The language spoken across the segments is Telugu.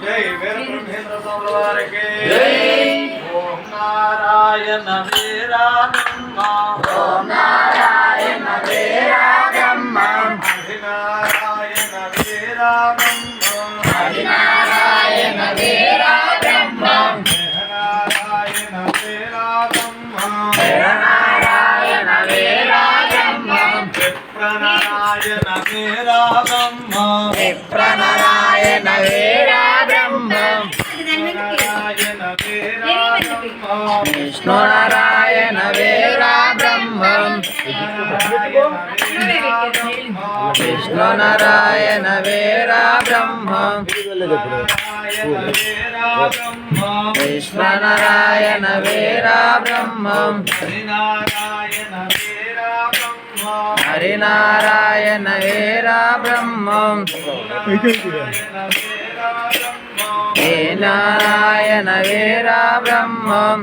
జై వీరబ్రహ్మేంద్ర స్వాముల వారికి ఓం నారాయణ వీరా బ్రహ్మ ఓం నారాయణ బ్రహ్మ. విప్రనారాయణ వీరా బ్రహ్మ. నారాయణ వీరా బ్రహ్మ. విష్ణు నారాయణ వీరా బ్రహ్మ. విష్ణు నారాయణ వీరా బ్రహ్మ. విష్ణు నారాయణ వీరా బ్రహ్మ హరినారాయణ వీరా బ్రహ్మం. హే నారాయణ వీరా బ్రహ్మం.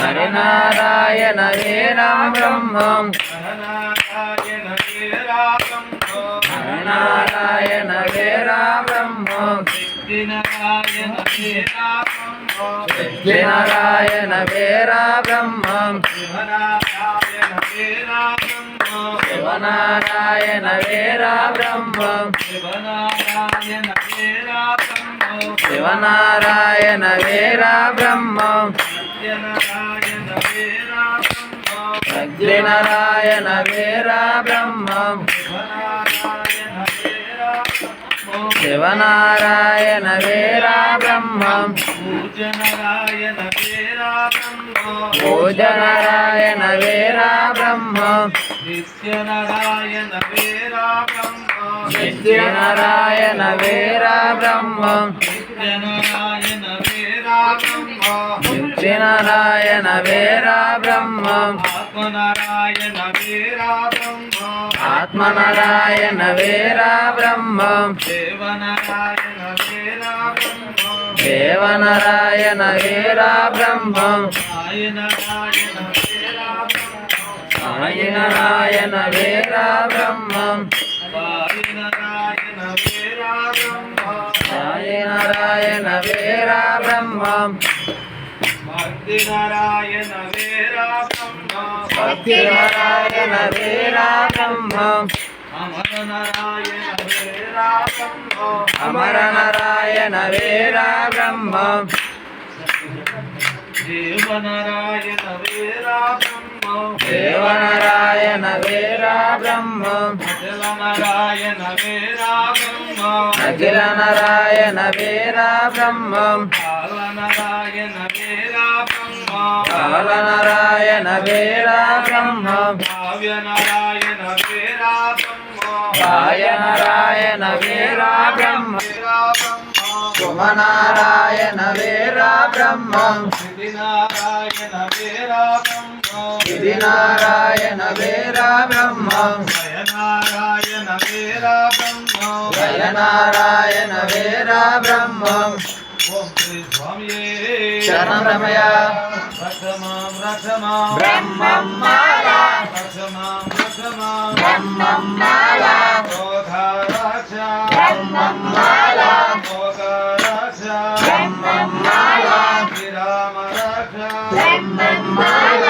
హరినారాయణ వీరా బ్రహ్మం. హరినారాయణ వీరా బ్రహ్మం. నారాయణ వీరా బ్రహ్మ శివనారాయణ వీరా బ్రహ్మ శివనారాయణ వీరా బ్రహ్మ అగ్నినారాయణ వీరా బ్రహ్మ శివనారాయణ వీరా బ్రహ్మం పూజనారాయణ వీరా బ్రహ్మ పూజనారాయణ వీరా బ్రహ్మ నిత్యనారాయణ వీరా బ్రహ్మ నిత్యనారాయణ వీరా బ్రహ్మ నిత్యనారాయణ వీరా బ్రహ్మ నిత్యనారాయణ వీరా బ్రహ్మ ఆత్మనారాయణ వీరా బ్రహ్మ ఆత్మనారాయణ వేరా బ్రహ్మ. దేవనారాయణ వేరా బ్రహ్మ. దేవనారాయణ వేరా బ్రహ్మ. సాయనారాయణ వేరా బ్రహ్మ బ్రహ్మ సాయనారాయణ బ్రహ్మ బ్రహ్మ. భక్తి నారాయణ వీరా బ్రహ్మ. భక్తినారాయణ వీరా బ్రహ్మ. అమర నారాయణ వీరా బ్రహ్మ అమర నారాయణ వీరా బ్రహ్మ దేవనారాయణ వీరా బ్రహ్మ దేవనారాయణ వీరా బ్రహ్మ అచల నారాయణ వీరా బ్రహ్మ అఖిల నారాయణ వీరా బ్రహ్మ నారాయణ వీరా బ్రహ్మ కాల నారాయణ వీరా బ్రహ్మ కావ్య నారాయణ వీరా బ్రహ్మ కాయ నారాయణ వీరా బ్రహ్మ సుమనారాయణ వీరా బ్రహ్మ నారాయణ వీరా బ్రహ్మ ఇది నారాయణ వీరా బ్రహ్మ నారాయణ వీరా బ్రహ్మ నారాయణ వీరా బ్రహ్మ ఓం శ్రీ స్వామియే శరణమయ రక్షమాం రక్షమాం. బ్రహ్మం మాల. రక్షమాం రక్షమాం. బ్రహ్మం మాల. క్రోధరక్ష బ్రహ్మం మాల. క్రోధరక్ష బ్రహ్మం మాల. విరామ రక్ష బ్రహ్మం మాల.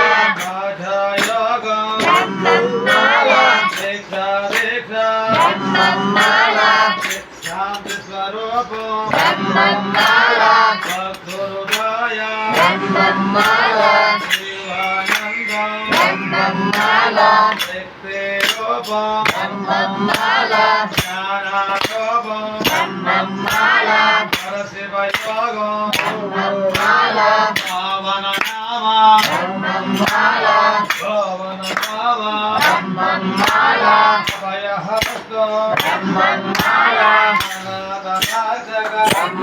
రాజయోగం. బ్రహ్మం మాల. దీక్ష దీక్ష బ్రహ్మం మాల. స్వరూపం బ్రహ్మం మాల భక్తురుదయ బ్రహ్మం మాల శివానందం బ్రహ్మం మాల శక్తి రూపం బ్రహ్మం మాల జ్ఞానారూపం బ్రహ్మం మాల పరశివయోగం బ్రహ్మం మాల పావన నామ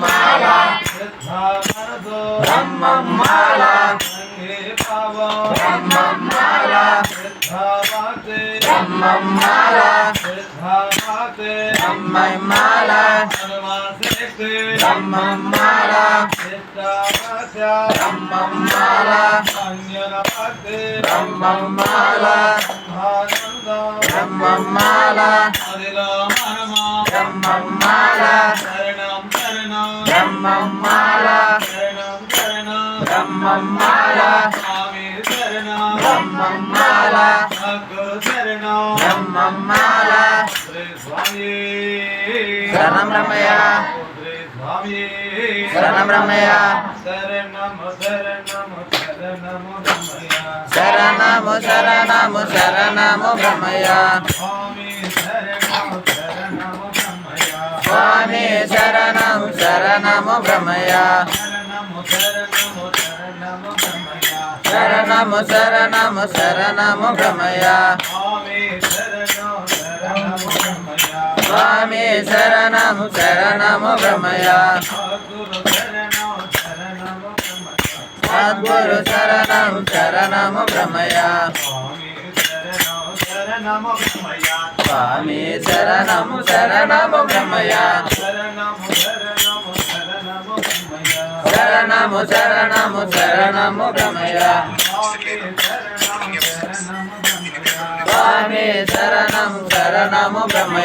బ్రహ్మమాల బ్రహ్మమాల బ్రహ్మమాల బ్రహ్మమాల బ్రహ్మమాల బ్రహ్మమాల బ్రహ్మమాల బ్రహ్మమాల బ్రహ్మమాల బ్రహ్మమాల శరణం బ్రహ్మమాల శరణం శరణం బ్రహ్మమాల స్వామి శరణం బ్రహ్మమాల శరణం బ్రహ్మమాల శరణం రమయ్య శరణము శరణము శరణము రమయ్య శరణము శరణము శరణము శరణం శరణము భ్రమయ శరణము శరణము శరణము భ్రమయ స్వామి శరణము శరణము భ్రమయ సద్గురు శరణం శరణము భ్రమయ స్వామి శరణము శరణము భ్రమయా శరణము శరణము బ్రహ్మయ్య స్వామి శరణం శరణము రమయ్య